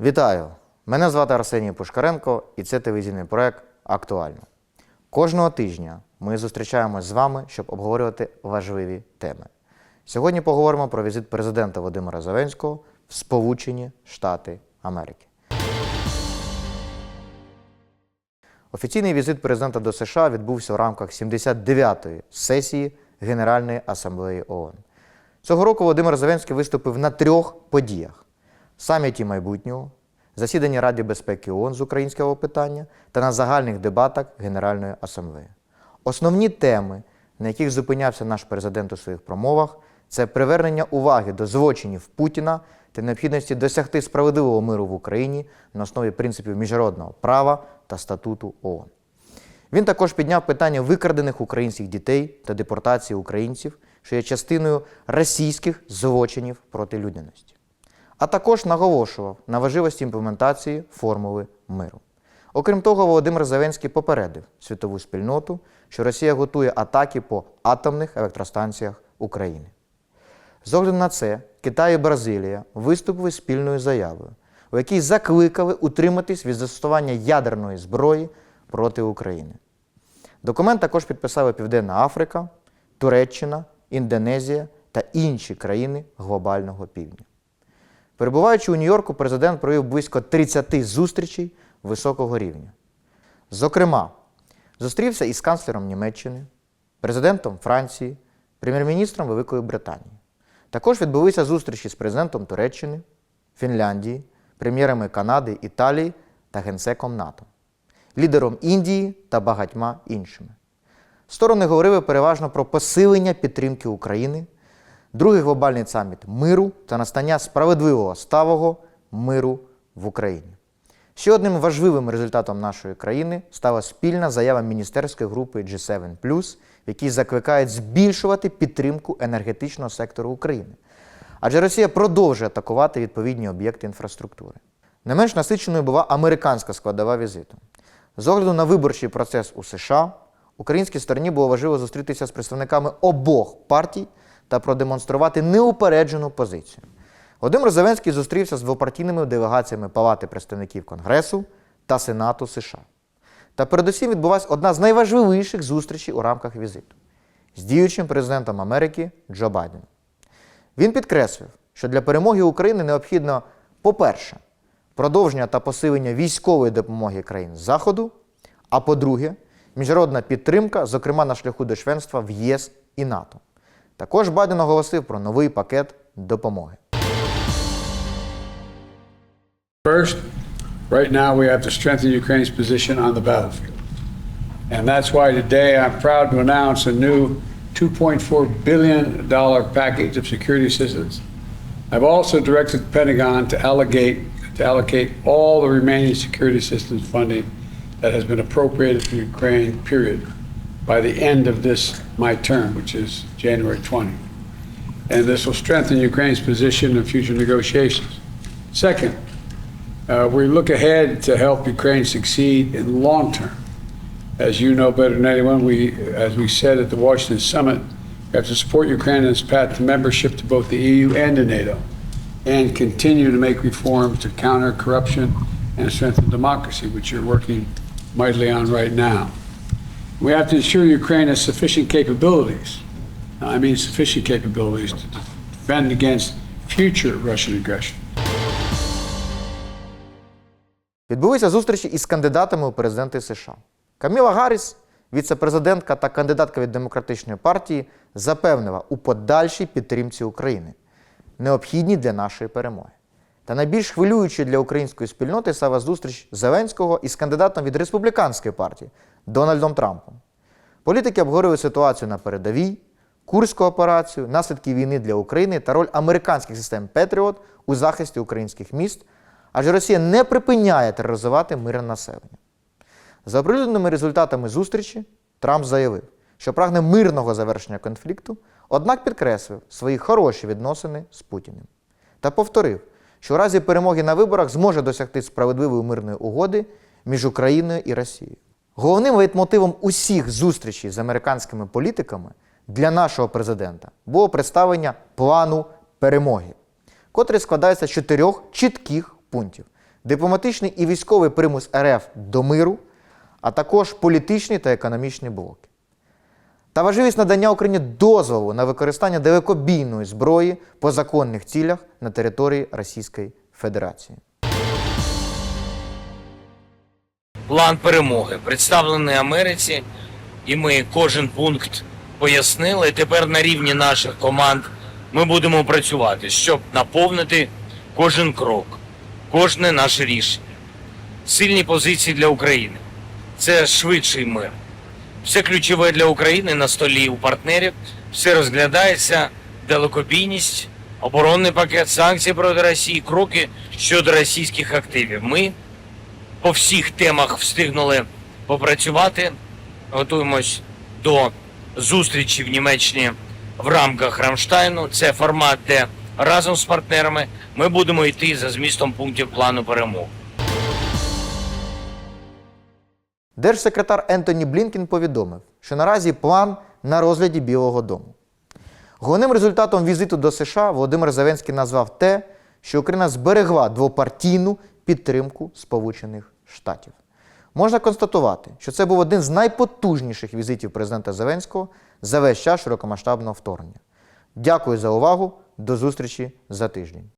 Вітаю! Мене звати Арсеній Пушкаренко і це телевізійний проект Актуально. Кожного тижня ми зустрічаємось з вами, щоб обговорювати важливі теми. Сьогодні поговоримо про візит президента Володимира Зеленського в Сполучені Штати Америки. Офіційний візит президента до США відбувся в рамках 79-ї сесії Генеральної асамблеї ООН. Цього року Володимир Зеленський виступив на трьох подіях: саміті майбутнього, засіданні Ради безпеки ООН з українського питання та на загальних дебатах Генеральної асамблеї. Основні теми, на яких зупинявся наш президент у своїх промовах, це привернення уваги до злочинів Путіна та необхідності досягти справедливого миру в Україні на основі принципів міжнародного права та статуту ООН. Він також підняв питання викрадених українських дітей та депортації українців, що є частиною російських злочинів проти людяності. А також наголошував на важливості імплементації формули миру. Окрім того, Володимир Зеленський попередив світову спільноту, що Росія готує атаки по атомних електростанціях України. З огляду на це, Китай і Бразилія виступили спільною заявою, у якій закликали утриматись від застосування ядерної зброї проти України. Документ також підписали Південна Африка, Туреччина, Індонезія та інші країни глобального півдня. Перебуваючи у Нью-Йорку, президент провів близько 30 зустрічей високого рівня. Зокрема, зустрівся із канцлером Німеччини, президентом Франції, прем'єр-міністром Великої Британії. Також відбулися зустрічі з президентом Туреччини, Фінляндії, прем'єрами Канади, Італії та генсеком НАТО, лідером Індії та багатьма іншими. Сторони говорили переважно про посилення підтримки України, другий глобальний саміт миру та настання справедливого ставого миру в Україні. Ще одним важливим результатом нашої країни стала спільна заява міністерської групи G7+, в якій закликають збільшувати підтримку енергетичного сектору України. Адже Росія продовжує атакувати відповідні об'єкти інфраструктури. Не менш насиченою була американська складова візиту. З огляду на виборчий процес у США, українській стороні було важливо зустрітися з представниками обох партій та продемонструвати неупереджену позицію. Володимир Зеленський зустрівся з двопартійними делегаціями Палати представників Конгресу та Сенату США. Та передусім відбулася одна з найважливіших зустрічей у рамках візиту з діючим президентом Америки Джо Байденом. Він підкреслив, що для перемоги України необхідно, по-перше, продовження та посилення військової допомоги країн Заходу, а по-друге, міжнародна підтримка, зокрема на шляху до членства в ЄС і НАТО. Також Байден оголосив про новий пакет допомоги. First, right now we have to strengthen Ukraine's position on the battlefield. And that's why today I'm proud to announce a new $2.4 billion package of security assistance. I've also directed the Pentagon to allocate, to allocate all the remaining security assistance funding that has been appropriated for Ukraine, period, by the end of this, my term, which is January 20. And this will strengthen Ukraine's position in future negotiations. Second, uh, we look ahead to help Ukraine succeed in the long term. As you know better than anyone, we, as we said at the Washington summit, we have to support Ukraine in its path to membership to both the EU and to NATO, and continue to make reforms to counter corruption and strengthen democracy, which you're working mightily on right now. We have to ensure Ukraine has sufficient capabilities. I mean sufficient capabilities to defend against future Russian aggression. Відбулися зустрічі із кандидатами у президенти США. Каміла Гарріс, віце-президентка та кандидатка від демократичної партії, запевнила у подальшій підтримці України, необхідній для нашої перемоги. Та найбільш хвилюючою для української спільноти стала зустріч Зеленського із кандидатом від республіканської партії Дональдом Трампом. Політики обговорювали ситуацію на передовій, курську операцію, наслідки війни для України та роль американських систем Петріот у захисті українських міст, адже Росія не припиняє тероризувати мирне населення. За оприлюдненими результатами зустрічі Трамп заявив, що прагне мирного завершення конфлікту, однак підкреслив свої хороші відносини з Путіним. Та повторив, що у разі перемоги на виборах зможе досягти справедливої мирної угоди між Україною і Росією. Головним лейтмотивом усіх зустрічей з американськими політиками для нашого президента було представлення плану перемоги, котрий складається з чотирьох чітких пунктів, дипломатичний і військовий примус РФ до миру, а також політичний та економічний блоки. Та важливість надання Україні дозволу на використання далекобійної зброї по законних цілях на території Російської Федерації. План перемоги, представлений Америці, і ми кожен пункт пояснили. Тепер на рівні наших команд ми будемо працювати, щоб наповнити кожен крок, кожне наше рішення. Сильні позиції для України це швидший мир. Все ключове для України на столі у партнерів, все розглядається, далекобійність, оборонний пакет, санкції проти Росії, кроки щодо російських активів. Ми по всіх темах встигнули попрацювати. Готуємось до зустрічі в Німеччині в рамках Рамштайну. Це формат, де разом з партнерами ми будемо йти за змістом пунктів плану перемоги. Держсекретар Ентоні Блінкін повідомив, що наразі план на розгляді Білого Дому. Головним результатом візиту до США Володимир Зеленський назвав те, що Україна зберегла двопартійну підтримку Сполучених Штатів. Можна констатувати, що це був один з найпотужніших візитів президента Зеленського за весь час широкомасштабного вторгнення. Дякую за увагу. До зустрічі за тиждень.